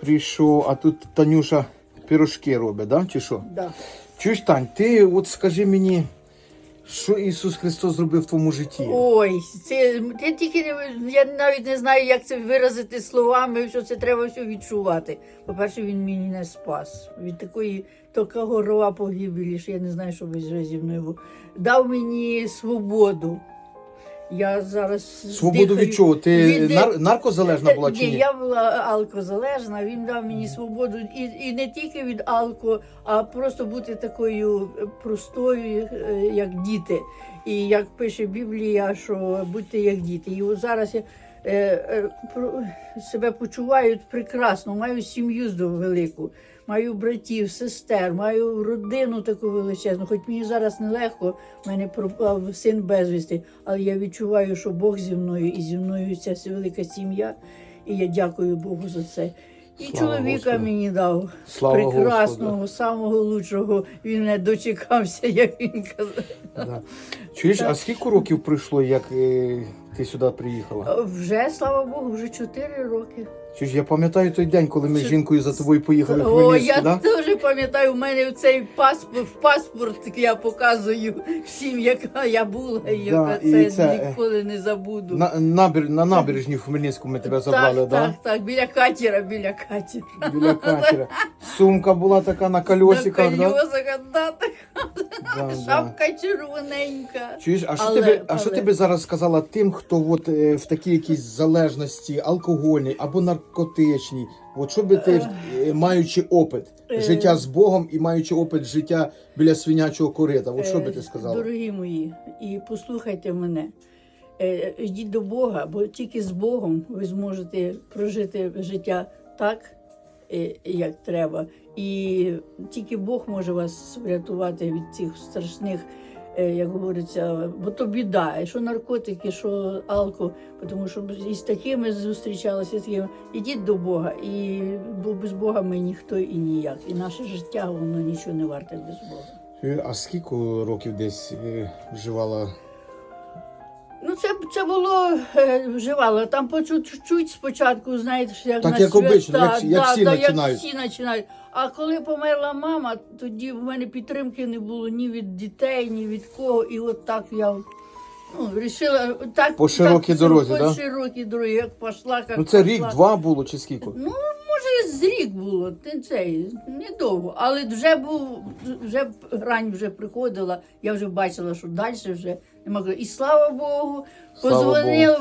прийшов, а тут Танюша пірожки робить, да? чи що? Да. Чуєш, Тань, ти от скажи мені, що Ісус Христос зробив в твоєму житті? Ой, це ти тільки не я навіть не знаю, як це виразити словами, що це треба все відчувати. По-перше, він мені не спас. Від такої такого рова погибелі, що я не знаю, що би вже зі мною було. Дав мені свободу. Я зараз Свободу дихаю. від чого? Ти Від- нар- наркозалежна була чи Ні, я була алкозалежна, він дав мені свободу і, і не тільки від алко, а просто бути такою простою, е, як діти. І як пише Біблія, що будьте як діти. І от зараз я себе почувають прекрасно, маю сім'ю велику, маю братів, сестер, маю родину таку величезну. Хоч мені зараз нелегко, в мене пропав син безвісти, але я відчуваю, що Бог зі мною і зі мною ця велика сім'я. І я дякую Богу за це. І Слава чоловіка Господу. мені дав Слава прекрасного, самого лучшого. Він не дочекався, як він казав. Да. Чуєш, а скільки років пройшло, як е, ти сюди приїхала? Вже слава Богу, вже 4 роки. Чуєш, я пам'ятаю той день, коли ми з жінкою за тобою поїхали в О, Хмельницьк, я да? Пам'ятаю, у мене цей паспорт, в паспорт я показую всім, яка я була, і яка і це, це, е, ніколи не забуду. На, набер, на набережні в Хмельницьку ми тебе забрали, так, да? так, так, біля катера, біля катера. Біля катера. Сумка була така на колесиках, На колесиках, да, Да, да. шапка червоненька. Чуєш, а що Але- тебе, а що але- тебе зараз сказала тим, хто от, е, в такій якійсь залежності, алкогольній або наркотичній? От що би ти, е, маючи опит Е. життя з Богом і маючи опит життя біля свинячого корита, от що би ти Е, сказала? Дорогі мої, і послухайте мене. Е, Йдіть до Бога, бо тільки з Богом ви зможете прожити життя так, е, як треба. І тільки Бог може вас врятувати від цих страшних, е, як говориться, бо то біда, і що наркотики, що алко, тому що і з такими зустрічалися, з такими. Ідіть до Бога, і бо без Бога ми ніхто і ніяк. І наше життя воно нічого не варте без Бога. Е, А скільки років десь е, вживала? Ну, це, це було е, вживало. Там по чуть-чуть спочатку, знаєте, як Так, на як свята, обично, як- як всі починають. Як всі починають. А коли померла мама, тоді в мене підтримки не було ні від дітей, ні від кого. І от так я ну, вирішила так. По широкій так, дорозі, по да? широкій дорозі, як пішла, як Ну це пішла. рік-два було чи скільки? Ну, може, з рік було, ти цей, недовго. Але вже був, вже грань вже приходила, я вже бачила, що далі вже нема. могла. І слава Богу, Слава Богу. позвонив